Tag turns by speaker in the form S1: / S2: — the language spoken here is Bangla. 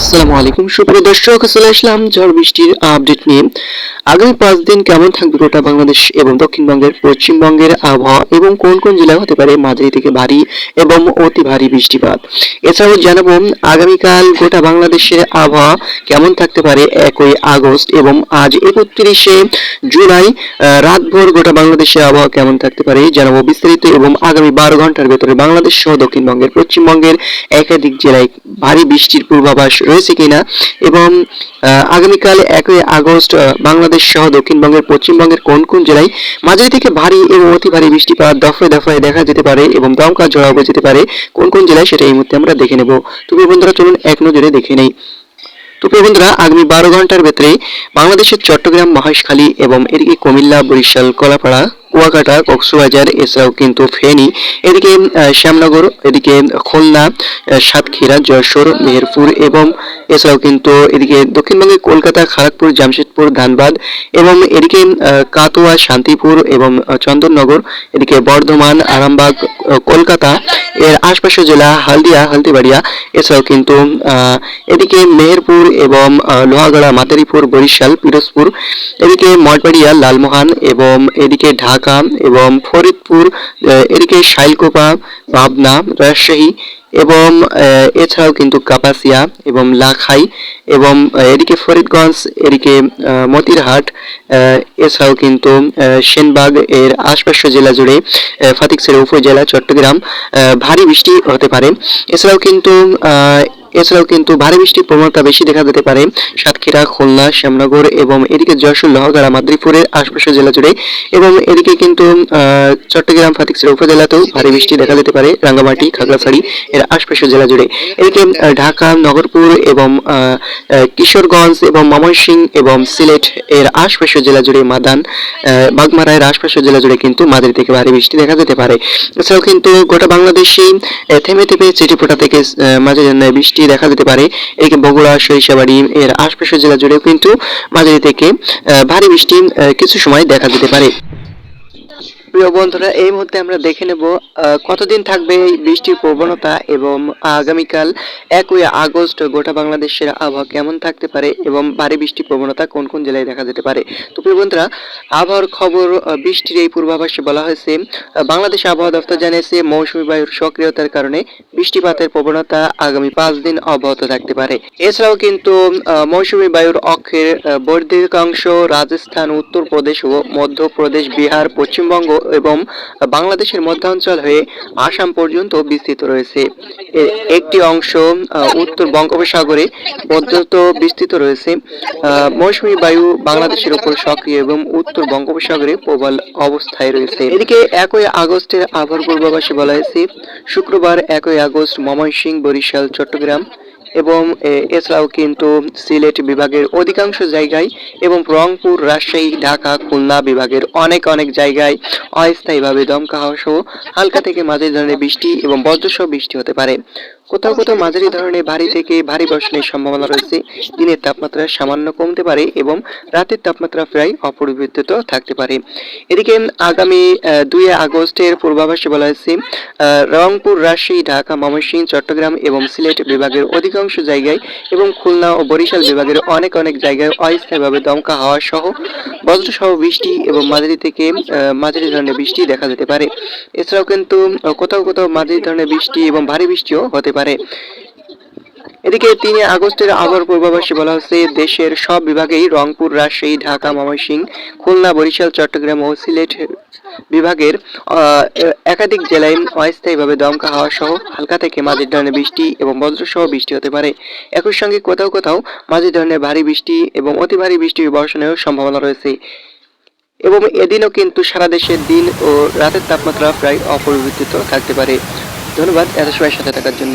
S1: আসসালামু আলাইকুম। সুপ্রিয় দর্শক, চলে আসলাম ঝড় বৃষ্টির আপডেট নিয়ে। আগামী পাঁচ দিন কেমন থাকবে গোটা বাংলাদেশ এবং দক্ষিণবঙ্গের, পশ্চিমবঙ্গের আবহাওয়া এবং কোন কোন জেলা হতে পারে মাঝারি থেকে ভারী এবং অতি ভারী বৃষ্টিপাত? এছাড়াও জানাব, আগামীকাল গোটা বাংলাদেশের আবহাওয়া কেমন থাকতে পারে একই আগস্ট এবং আজ একত্রিশে জুলাই রাতভর গোটা বাংলাদেশের আবহাওয়া কেমন থাকতে পারে জানাব বিস্তারিত এবং আগামী বারো ঘণ্টার ভেতরে বাংলাদেশ সহ দক্ষিণবঙ্গের, পশ্চিমবঙ্গের একাধিক জেলায় ভারী বৃষ্টির পূর্বাভাস রয়েছে কিনা এবং আগামীকাল একই আগস্ট বাংলাদেশ সহ দক্ষিণবঙ্গের পশ্চিমবঙ্গের কোন কোন জেলায় মাঝারি থেকে ভারী এবং অতি ভারী বৃষ্টিপাত দফায় দফায় দেখা যেতে পারে এবং দমকা ঝড় হয়ে যেতে পারে, কোন কোন জেলায় সেটা এই মুহূর্তে আমরা দেখে নেব। তবে বন্ধুরা, চলুন এক নজরে দেখে নেই। তো প্রিয় বন্ধুরা, আগামী বারো ঘণ্টার ভেতরে বাংলাদেশের চট্টগ্রাম, মহেশখালী এবং এদিকে কুমিল্লা, বরিশাল, কলাপাড়া কুয়াকাটা, কক্সবাজার, এছাড়াও কিন্তু ফেনী, এদিকে শ্যামনগর, এদিকে খুলনা সাতক্ষীরা, যশোর, মেহেরপুর এবং এছাড়াও কিন্তু এদিকে দক্ষিণবঙ্গে কলকাতা খড়গপুর জামশেদপুর, ধানবাদ এবং এদিকে কাটোয়া, শান্তিপুর এবং চন্দননগর, এদিকে বর্ধমান, আরামবাগ কলকাতা, এর আশপাশের জেলা হালদিয়া, হালদিবাড়িয়া, এছাড়াও কিন্তু এদিকে মেহেরপুর এবং লোহাগড়া, মাদারীপুর, বরিশাল, পিরোজপুর, এদিকে মঠবাড়িয়া, লালমোহন এবং এদিকে ঢাকা এবং ফরিদপুর এদিকে শাইলকোপা, পাবনা, রাজশাহী এবং এছাড়াও কিন্তু কাপাসিয়া এবং লাখাই এবং এদিকে ফরিদগঞ্জ, এদিকে মতিরহাট এছাড়াও কিন্তু সেনবাগ এর আশপাশের জেলা জুড়ে ফাতিকসের উপজেলা, চট্টগ্রাম ভারী বৃষ্টি হতে পারে। এছাড়াও কিন্তু এছাড়াও কিন্তু ভারী বৃষ্টির প্রবণতা বেশি দেখা যেতে পারে। সাতক্ষীরা, খুলনা, শ্যামনগর এবং এদিকে যশোর লোহাগড়া মাদ্রিপুরের আশপাশের জেলা জুড়ে এবং এদিকে কিন্তু চট্টগ্রাম ফটিকছড়ি উপজেলাতেও ভারী বৃষ্টি দেখা যেতে পারে। রাঙ্গামাটি, খাগড়াছড়ি এর আশপাশের জেলা জুড়ে। এদিকে ঢাকা, নগরপুর এবং কিশোরগঞ্জ এবং ময়মনসিংহ এবং সিলেট এর আশপাশের জেলা জুড়ে মাদান বাগমারা এর আশপাশের জেলা জুড়ে কিন্তু মাঝারি থেকে ভারী বৃষ্টি দেখা যেতে পারে। এছাড়াও কিন্তু গোটা বাংলাদেশেই থেমে থেমে চিঠিপোটা থেকে মাঝে মাঝে বৃষ্টি দেখা যেতে পারে। এদিকে বগুড়া, সরিষাবাড়ি এর আশপাশের জেলা জুড়েও কিন্তু মাঝারি থেকে ভারী বৃষ্টি কিছু সময় দেখা যেতে পারে। প্রিয় বন্ধুরা, এই মুহূর্তে আমরা দেখে নেব কতদিন থাকবে এই বৃষ্টির প্রবণতা এবং আগামীকাল একই আগস্ট গোটা বাংলাদেশের আবহাওয়া কেমন থাকতে পারে এবং ভারী বৃষ্টির প্রবণতা কোন কোন জেলায় দেখা যেতে পারে? তো প্রিয় বন্ধুরা, আবহাওয়ার খবর বৃষ্টির এই পূর্বাভাসে বলা হয়েছে বাংলাদেশ আবহাওয়া দপ্তর জানিয়েছে, মৌসুমী বায়ুর সক্রিয়তার কারণে বৃষ্টিপাতের প্রবণতা আগামী পাঁচ দিন অব্যাহত থাকতে পারে। এছাড়াও কিন্তু মৌসুমী বায়ুর অক্ষের বর্ধিকাংশ রাজস্থান, উত্তরপ্রদেশ ও মধ্যপ্রদেশ, বিহার, পশ্চিমবঙ্গ এবং বাংলাদেশের মধ্যাঞ্চল হয়ে আসাম পর্যন্ত বিস্তৃত রয়েছে। এর একটি অংশ উত্তর বঙ্গোপসাগরে পর্যন্ত বিস্তৃত রয়েছে। মৌসুমী বায়ু বাংলাদেশের উপর সক্রিয় এবং উত্তর বঙ্গোপসাগরে প্রবল অবস্থায় রয়েছে। এদিকে একই আগস্টের আবহাওয়ার পূর্বাভাসে বলা হয়েছে, শুক্রবার একই আগস্ট ময়মনসিংহ, বরিশাল, চট্টগ্রাম এবং এছাড়াও কিন্তু সিলেট বিভাগের অধিকাংশ জায়গায় এবং রংপুর, রাজশাহী, ঢাকা, খুলনা বিভাগের অনেক অনেক জায়গায় অস্থায়ীভাবে দমকা হাওয়া সহ হালকা থেকে মাঝে ধরনের বৃষ্টি এবং বজ্রসহ বৃষ্টি হতে পারে। কোথাও কোথাও মাঝারি ধরনের ভারী থেকে ভারী বর্ষণের সম্ভাবনা রয়েছে। দিনের তাপমাত্রা সামান্য কমতে পারে এবং রাতের তাপমাত্রা প্রায় অপরিবর্তিত থাকতে পারে। এদিকে আগামী দুই আগস্টের পূর্বাভাসে বলা হয়েছে রংপুর রাজশাহী ঢাকা ময়মনসিংহ চট্টগ্রাম এবং সিলেট বিভাগের অধিকাংশ জায়গায় এবং খুলনা ও বরিশাল বিভাগের অনেক অনেক জায়গায় অস্থায়ীভাবে দমকা হাওয়া সহ বজ্রসহ বৃষ্টি এবং মাঝারি থেকে মাঝারি ধরনের বৃষ্টি দেখা যেতে পারে। এছাড়াও কিন্তু কোথাও কোথাও মাঝারি ধরনের বৃষ্টি এবং ভারী বৃষ্টিও হতে পারে। এদিকে তিন আগস্টের আবহাওয়ার পূর্বাভাসে বলা হচ্ছে, দেশের সব বিভাগেই রংপুর, রাজশাহী, ঢাকা, ময়মনসিংহ, খুলনা, বরিশাল, চট্টগ্রাম ও সিলেট বিভাগের একাধিক জেলায় অস্থায়ীভাবে দমকা হাওয়া সহ হালকা থেকে মাঝারি ধরনের বৃষ্টি এবং বজ্রসহ বৃষ্টি হতে পারে। একই সঙ্গে কোথাও কোথাও মাঝারি ধরনের ভারী বৃষ্টি এবং অতি ভারী বৃষ্টি বর্ষণের সম্ভাবনা রয়েছে। এবং এদিনও কিন্তু সারা দেশের দিন ও রাতের তাপমাত্রা প্রায় অপরিবর্তিত থাকতে পারে। ধন্যবাদ এত সময় সাথে থাকার জন্য।